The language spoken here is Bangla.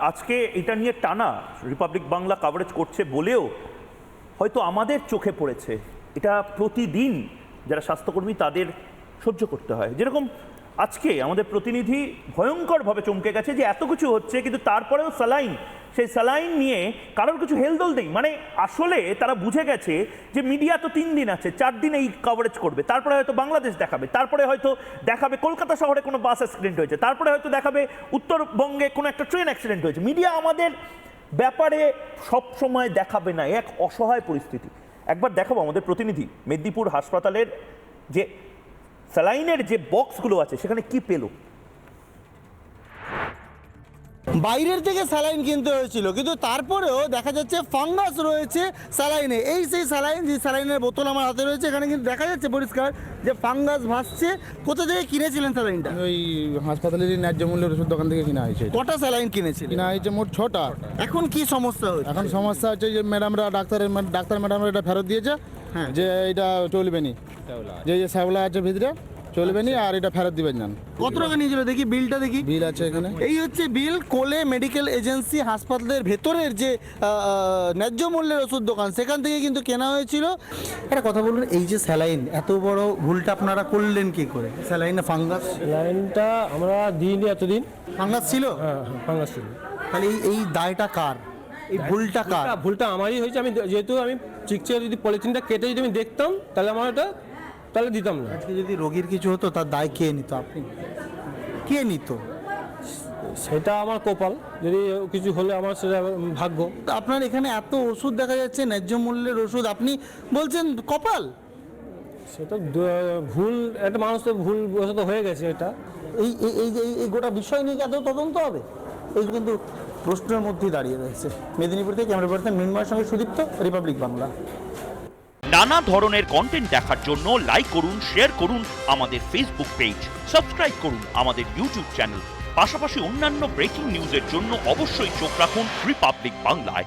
আজকে এটা নিয়ে টানা রিপাবলিক বাংলা কাভারেজ করছে বলেও হয়তো আমাদের চোখে পড়েছে। এটা প্রতিদিন যারা স্বাস্থ্যকর্মী তাদের সহ্য করতে হয়। যেরকম আজকে আমাদের প্রতিনিধি ভয়ঙ্করভাবে চমকে গেছে যে এত কিছু হচ্ছে, কিন্তু তারপরেও স্যালাইন, সেই স্যালাইন নিয়ে কারোর কিছু হেলদোল নেই। মানে আসলে তারা বুঝে গেছে যে মিডিয়া তো তিন দিন আছে, চার দিন এই কভারেজ করবে। তারপরে হয়তো বাংলাদেশ দেখাবে, তারপরে হয়তো দেখাবে কলকাতা শহরে কোনো বাস অ্যাক্সিডেন্ট হয়েছে, তারপরে হয়তো দেখাবে উত্তরবঙ্গে কোনো একটা ট্রেন অ্যাক্সিডেন্ট হয়েছে। মিডিয়া আমাদের ব্যাপারে সব সময় দেখাবে না, এক অসহায় পরিস্থিতি। একবার দেখাবো আমাদের প্রতিনিধি, মেদিনীপুর হাসপাতালের যে স্যালাইনের যে বক্সগুলো আছে সেখানে কি পেল? বাইরের থেকে স্যালাইন কিনতে হয়েছিল কিন্তু তারপরেও দেখা যাচ্ছে ফাঙ্গাস রয়েছে স্যালাইনে। এই সেই স্যালাইন যে স্যালাইনের বোতল আমার হাতে রয়েছে এখানে কিন্তু দেখা যাচ্ছে পরিষ্কার যে ফাঙ্গাস ভাসছে। কোথা থেকে কিনেছিলেন স্যালাইনটা? ওই হাসপাতালেরই ন্যায্য মূল্যের ওষুধ দোকান থেকে কিনা হয়েছে। কটা স্যালাইন কিনেছিলেন? কিনা হয়েছে মোট ছটা। এখন কি সমস্যা হচ্ছে? এখন সমস্যা হচ্ছে যে ম্যাডামরা ডাক্তারের ডাক্তার ম্যাডামরা এটা ফেরত দিয়েছে। হ্যাঁ। যে এটা চলবে নি যে যে শ্যাওলা আছে ভিতরে চলবে নি আর এটা ফেরত দিবেন যান কত টাকা নিয়েছিল দেখি বিলটা দেখি। বিল আছে এখানে। এই হচ্ছে বিল কোলে মেডিকেল এজেন্সি হাসপাতালের ভেতরের যে ন্যায্য মূল্যের ওষুধ দোকান সেখান থেকে কিন্তু কেনা হয়েছিল। একটা কথা বলুন এই যে স্যালাইন এত বড় ভুলটা আপনারা করলেন কি করে? স্যালাইনে ফাঙ্গাস? লাইনটা আমরা দিইনি এতদিন। ফাঙ্গাস ছিল? হ্যাঁ ফাঙ্গাস ছিল। তাহলে এই এই দায়টা কার? এই ভুলটা কার? ভুলটা- আমারই হয়েছে। আমি যেহেতু আমি চিকচে যদি পলিথিনটা কেটে যদি আমি দেখতাম তাহলে আমার ওটা তাহলে দিতাম না। আজকে যদি রোগীর কিছু হতো তার দায় কে নিত আপনি? কে নিত? সেটা আমার কপাল। যদি কিছু হলে আমার সেটা ভাগ্য। আপনার এখানে এত ওষুধ দেখা যাচ্ছে ন্যায্য মূল্যের ওষুধ। আপনি বলছেন কপাল। সেটা ভুল একটা মানুষ তো ভুল বশত হয়ে গেছে এটা। এই এই এই যে এই- এই গোটা বিষয় নিয়ে কি এত তদন্ত হবে? এই কিন্তু প্রশ্নের মধ্যে দাঁড়িয়ে রয়েছে। মেদিনীপুর থেকে ক্যামেরা পার্সন মৃন্ময়ের সঙ্গে সুদীপ্ত, রিপাবলিক বাংলা। নানা ধরনের কন্টেন্ট দেখার জন্য লাইক করুন শেয়ার করুন আমাদের ফেসবুক পেজ সাবস্ক্রাইব করুন আমাদের ইউটিউব চ্যানেল পাশাপাশি অন্যান্য ব্রেকিং নিউজের জন্য অবশ্যই চোখ রাখুন রিপাবলিক বাংলায়